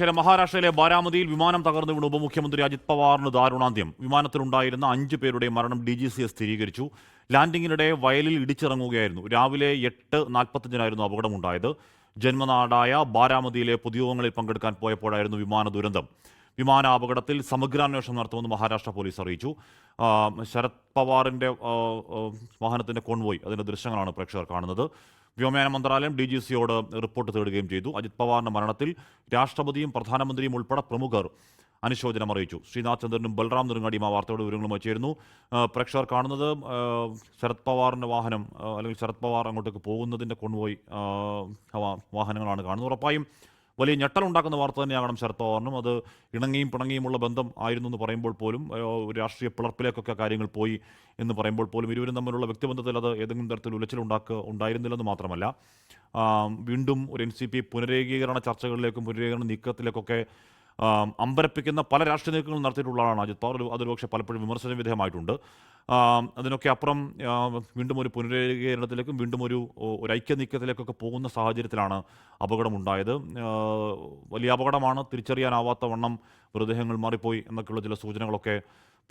ചില മഹാരാഷ്ട്രയിലെ ബാരാമതിയിൽ വിമാനം തകർന്നു വീണ് ഉപമുഖ്യമന്ത്രി അജിത് പവാറിന് ദാരുണാന്ത്യം. വിമാനത്തിലുണ്ടായിരുന്ന അഞ്ച് പേരുടെ മരണം ഡി ജി സി എസ് സ്ഥിരീകരിച്ചു. ലാൻഡിങ്ങിനിടെ വയലിൽ ഇടിച്ചിറങ്ങുകയായിരുന്നു. രാവിലെ എട്ട് നാൽപ്പത്തഞ്ചിനായിരുന്നു അപകടമുണ്ടായത്. ജന്മനാടായ ബാരാമതിയിലെ പൊതുയോഗങ്ങളിൽ പങ്കെടുക്കാൻ പോയപ്പോഴായിരുന്നു വിമാന ദുരന്തം. വിമാന അപകടത്തിൽ സമഗ്രാന്വേഷണം നടത്തുമെന്ന് മഹാരാഷ്ട്ര പോലീസ് അറിയിച്ചു. ശരത് പവാറിന്റെ വാഹനത്തിന്റെ കോൺവോയ് അതിന്റെ ദൃശ്യങ്ങളാണ് പ്രേക്ഷകർ കാണുന്നത്. വ്യോമയാന മന്ത്രാലയം ഡി ജി സിയോട് റിപ്പോർട്ട് തേടുകയും ചെയ്തു. അജിത് പവാറിന്റെ മരണത്തിൽ രാഷ്ട്രപതിയും പ്രധാനമന്ത്രിയും ഉൾപ്പെടെ പ്രമുഖർ അനുശോചനം അറിയിച്ചു. ശ്രീനാഥ് ചന്ദ്രനും ബൽറാം നെടുങ്ങാടിയും ആ വാർത്തയുടെ വിവരങ്ങളുമായി ചേരുന്നു. പ്രേക്ഷകർ കാണുന്നത് ശരത് പവാറിന്റെ വാഹനം അല്ലെങ്കിൽ ശരത് പവാർ അങ്ങോട്ടേക്ക് പോകുന്നതിന്റെ കൊണ്ടുപോയി വാഹനങ്ങളാണ് കാണുന്നത്. ഉറപ്പായും വലിയ ഞെട്ടലുണ്ടാക്കുന്ന വാർത്ത തന്നെയാകണം ശരത് പവാറിനും അത് ഇണങ്ങിയും പിണങ്ങിയുമുള്ള ബന്ധം ആയിരുന്നു എന്ന് പറയുമ്പോൾ പോലും രാഷ്ട്രീയ പിളർപ്പിലേക്കൊക്കെ കാര്യങ്ങൾ പോയി എന്ന് പറയുമ്പോൾ പോലും ഇരുവരും തമ്മിലുള്ള വ്യക്തിബന്ധത്തിൽ അത് ഏതെങ്കിലും തരത്തിൽ ഉലച്ചിലുണ്ടാക്കുക ഉണ്ടായിരുന്നില്ലെന്ന് മാത്രമല്ല വീണ്ടും ഒരു എൻ സി പി പുനരേകീകരണ ചർച്ചകളിലേക്കും പുനരേകീകരണ നീക്കത്തിലേക്കൊക്കെ അമ്പരപ്പിക്കുന്ന പല രാഷ്ട്രീയ നീക്കങ്ങൾ നടത്തിയിട്ടുള്ള ആളാണ് അജിത് പവാർ. അതൊരു പക്ഷേ പലപ്പോഴും വിമർശന വിധേയമായിട്ടുണ്ട്. അതിനൊക്കെ അപ്പുറം വീണ്ടും ഒരു പുനരേകീകരണത്തിലേക്കും വീണ്ടും ഒരു ഒരു ഐക്യ നീക്കത്തിലേക്കൊക്കെ പോകുന്ന സാഹചര്യത്തിലാണ് അപകടമുണ്ടായത്. വലിയ അപകടമാണ് തിരിച്ചറിയാനാവാത്ത വണ്ണം മൃതദേഹങ്ങൾ മാറിപ്പോയി എന്നൊക്കെയുള്ള ചില സൂചനകളൊക്കെ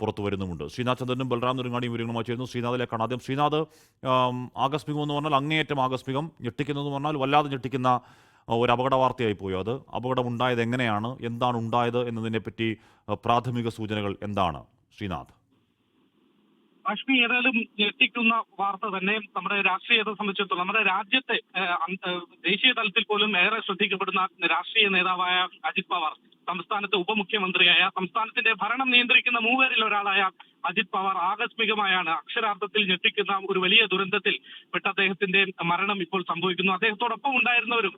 പുറത്തു വരുന്നുമുണ്ട്. ശ്രീനാഥ് ചന്ദ്രനും ബൽറാം നെടുങ്ങാടിയും വിവരങ്ങളുമായി ചേരുന്നു. ശ്രീനാഥിലേക്കാണ് ആദ്യം ശ്രീനാഥ് ആകസ്മികം എന്ന് പറഞ്ഞാൽ അങ്ങേയറ്റം ആകസ്മികം. ഞെട്ടിക്കുന്നതെന്ന് പറഞ്ഞാൽ വല്ലാതെ ഞെട്ടിക്കുന്ന ഒരു അപകട വാർത്തയായി പോയോ അത്? അപകടം ഉണ്ടായത് എങ്ങനെയാണ്? എന്താണ് ഉണ്ടായത് എന്നതിനെ പറ്റി പ്രാഥമിക സൂചനകൾ എന്താണ്? ശ്രീനാഥ്. അഷ്മി ഏതായാലും ഞെട്ടിക്കുന്ന വാർത്ത തന്നെ നമ്മുടെ രാഷ്ട്രീയത്തെ സംബന്ധിച്ചിടത്തോളം നമ്മുടെ രാജ്യത്തെ ദേശീയ തലത്തിൽ പോലും ഏറെ ശ്രദ്ധിക്കപ്പെടുന്ന രാഷ്ട്രീയ നേതാവായ അജിത് പവാർ സംസ്ഥാനത്തെ ഉപമുഖ്യമന്ത്രിയായ സംസ്ഥാനത്തിന്റെ ഭരണം നിയന്ത്രിക്കുന്ന മൂവരിൽ ഒരാളായ അജിത് പവാർ ആകസ്മികമായാണ് അക്ഷരാർത്ഥത്തിൽ ഞെട്ടിക്കുന്ന ഒരു വലിയ ദുരന്തത്തിൽ പെട്ട അദ്ദേഹത്തിന്റെ മരണം ഇപ്പോൾ സംഭവിക്കുന്നു. അദ്ദേഹത്തോടൊപ്പം ഉണ്ടായിരുന്നവരും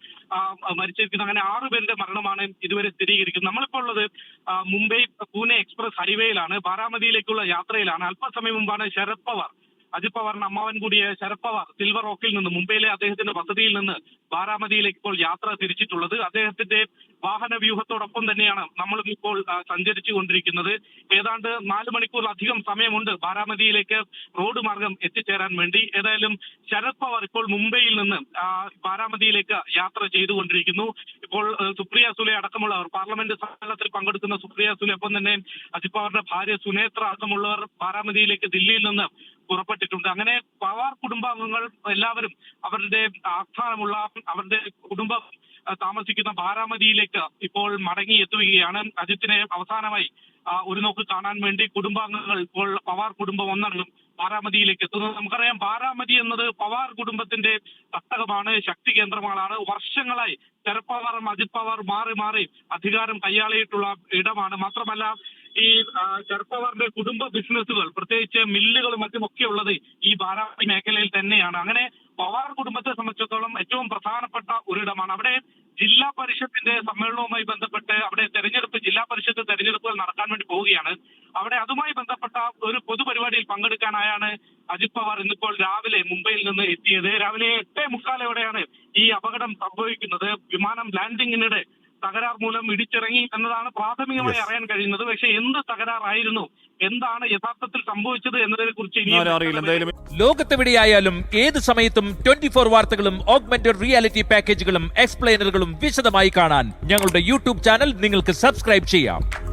മരിച്ചിരിക്കുന്നു അങ്ങനെ ആറുപേരുടെ മരണമാണ് ഇതുവരെ സ്ഥിരീകരിക്കുന്നത്. നമ്മളിപ്പോൾ ഉള്ളത് മുംബൈ പൂനെ എക്സ്പ്രസ് ഹൈവേയിലാണ്. ബാരാമതിയിലേക്കുള്ള യാത്രയിലാണ്. അല്പസമയം മുമ്പാണ് ശരത് പവാർ അജിത് പവാറിന്റെ അമ്മാവൻ കൂടിയ ശരത് പവാർ സിൽവർ റോക്കിൽ നിന്ന് മുംബൈയിലെ അദ്ദേഹത്തിന്റെ വസതിയിൽ നിന്ന് ബാരാമതിയിലേക്ക് ഇപ്പോൾ യാത്ര തിരിച്ചിട്ടുള്ളത്. അദ്ദേഹത്തിന്റെ വാഹന വ്യൂഹത്തോടൊപ്പം തന്നെയാണ് നമ്മളും ഇപ്പോൾ സഞ്ചരിച്ചു കൊണ്ടിരിക്കുന്നത്. ഏതാണ്ട് നാല് മണിക്കൂറിലധികം സമയമുണ്ട് ബാരാമതിയിലേക്ക് റോഡ് മാർഗം എത്തിച്ചേരാൻ വേണ്ടി. ഏതായാലും ശരത് പവാർ ഇപ്പോൾ മുംബൈയിൽ നിന്ന് ബാരാമതിയിലേക്ക് യാത്ര ചെയ്തുകൊണ്ടിരിക്കുന്നു. ഇപ്പോൾ സുപ്രിയ സുലെ അടക്കമുള്ളവർ പാർലമെന്റ് സമ്മേളനത്തിൽ പങ്കെടുക്കുന്ന സുപ്രിയ സുലെ ഒപ്പം തന്നെ അജിത് പവാറിന്റെ ഭാര്യ സുനേത്ര അടക്കമുള്ളവർ ബാരാമതിയിലേക്ക് ദില്ലിയിൽ നിന്ന് പുറപ്പെട്ടിട്ടുണ്ട്. അങ്ങനെ പവാർ കുടുംബാംഗങ്ങൾ എല്ലാവരും അവരുടെ ആസ്ഥാനമുള്ള അവരുടെ കുടുംബം താമസിക്കുന്ന ബാരാമതിയിലേക്ക് ഇപ്പോൾ മടങ്ങി എത്തുകയാണ്. അജിത്തിനെ അവസാനമായി ഒരു നോക്ക് കാണാൻ വേണ്ടി കുടുംബാംഗങ്ങൾ ഇപ്പോൾ പവാർ കുടുംബം ഒന്നടങ്കം ബാരാമതിയിലേക്ക് എത്തുന്നത് നമുക്കറിയാം. ബാരാമതി എന്നത് പവാർ കുടുംബത്തിന്റെ തട്ടകമാണ് ശക്തി കേന്ദ്രമാണ്. വർഷങ്ങളായി ശരത് പവാറും അജിത് പവാർ മാറി മാറി അധികാരം കൈയാളിയിട്ടുള്ള ഇടമാണ്. മാത്രമല്ല ഈ ശരത് പവാറിന്റെ കുടുംബ ബിസിനസ്സുകൾ പ്രത്യേകിച്ച് മില്ലുകളും മറ്റുമൊക്കെ ഉള്ളത് ഈ ബാരാമതി മേഖലയിൽ തന്നെയാണ്. അങ്ങനെ പവാർ കുടുംബത്തെ സംബന്ധിച്ചിടത്തോളം ഏറ്റവും പ്രധാനപ്പെട്ട ഒരിടമാണ്. അവിടെ ജില്ലാ പരിഷത്തിന്റെ സമ്മേളനവുമായി ബന്ധപ്പെട്ട് അവിടെ തെരഞ്ഞെടുപ്പ് ജില്ലാ പരിഷത്ത് തെരഞ്ഞെടുപ്പുകൾ നടക്കാൻ വേണ്ടി പോവുകയാണ്. അവിടെ അതുമായി ബന്ധപ്പെട്ട ഒരു പൊതുപരിപാടിയിൽ പങ്കെടുക്കാനായാണ് അജിത് പവാർ ഇന്നിപ്പോൾ രാവിലെ മുംബൈയിൽ നിന്ന് എത്തിയത്. രാവിലെ എട്ടേ മുക്കാലോടെയാണ് ഈ അപകടം സംഭവിക്കുന്നത്. വിമാനം ലാൻഡിങ്ങിനിടെ തകരാർ മൂലം ഇടിച്ചിറങ്ങി എന്നതാണ് പ്രാഥമികമായി അറിയാൻ കഴിയുന്നത്. പക്ഷേ എന്ത് തകരാറായിരുന്നു? എന്താണ് യഥാർത്ഥത്തിൽ സംഭവിച്ചത് എന്നതിനെ കുറിച്ച് അറിയില്ല. ലോകത്തെവിടെയായാലും ഏത് സമയത്തും ട്വന്റി ഫോർ വാർത്തകളും ഓഗ്മെന്റഡ് റിയാലിറ്റി പാക്കേജുകളും എക്സ്പ്ലെയിനറുകളും വിശദമായി കാണാൻ ഞങ്ങളുടെ യൂട്യൂബ് ചാനൽ നിങ്ങൾക്ക് സബ്സ്ക്രൈബ് ചെയ്യാം.